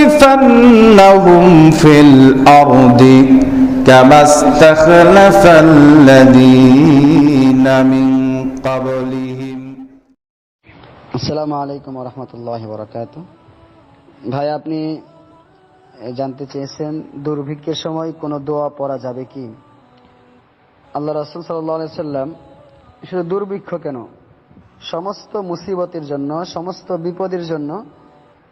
ليستخلفنهم في الأرض كما استخلف الذين من قبلهم আসসালামু আলাইকুম রহমতুল্লাহ বরকাত ভাই আপনি এ, জানতে চেয়েছেন দুর্ভিক্ষের সময় কোনো দোয়া পড়া যাবে কি আল্লাহ রাসুল সাল্লাহ সাল্লাম শুধু দুর্ভিক্ষ কেন সমস্ত মুসিবতের জন্য সমস্ত বিপদের জন্য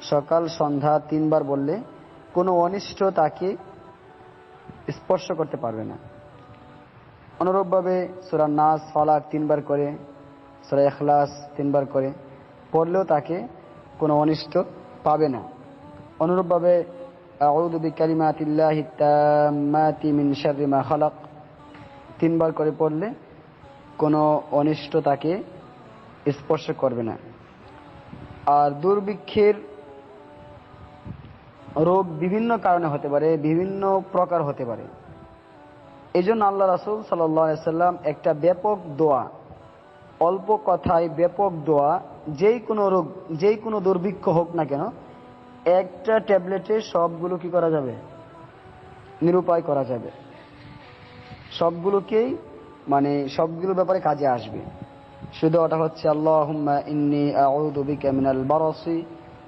সকাল সন্ধ্যা তিনবার বললে কোনো অনিষ্ট তাকে স্পর্শ করতে পারবে না। অনুরূপভাবে সুরা নাস, ফালাক তিনবার করে, সুরা এখলাস তিনবার করে, পড়লেও তাকে কোনো অনিষ্ট পাবে না। অনুরূপভাবে মা তিনবার করে পড়লে কোনো অনিষ্ট তাকে স্পর্শ করবে না। আর দুর্ভিক্ষের রোগ বিভিন্ন কারণে হতে পারে, বিভিন্ন প্রকার হতে পারে। এই জন্য আল্লাহ রাসুল সাল্লাম একটা ব্যাপক দোয়া, অল্প কথায় ব্যাপক দোয়া, যেই কোনো রোগ, যেই কোনো দুর্ভিক্ষ হোক না কেন, একটা ট্যাবলেটে সবগুলো কি করা যাবে? নিরুপায় করা যাবে। সবগুলোকেই মানে সবগুলো ব্যাপারে কাজে আসবে। শুধু ওটা হচ্ছে আল্লাহ ইন্নি আউযু বিকা মিনাল বারাসি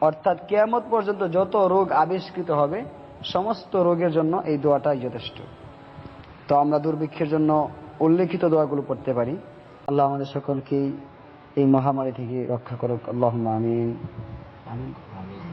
অর্থাৎ কেয়ামত পর্যন্ত যত রোগ আবিষ্কৃত হবে, সমস্ত রোগের জন্য এই দোয়াটাই যথেষ্ট। তো আমরা দুর্ভিক্ষের জন্য উল্লেখিত দোয়াগুলো পড়তে পারি। আল্লাহ আমাদের সকলকেই এই মহামারী থেকে রক্ষা করুক। আল্লাহ আমিন। আমিন।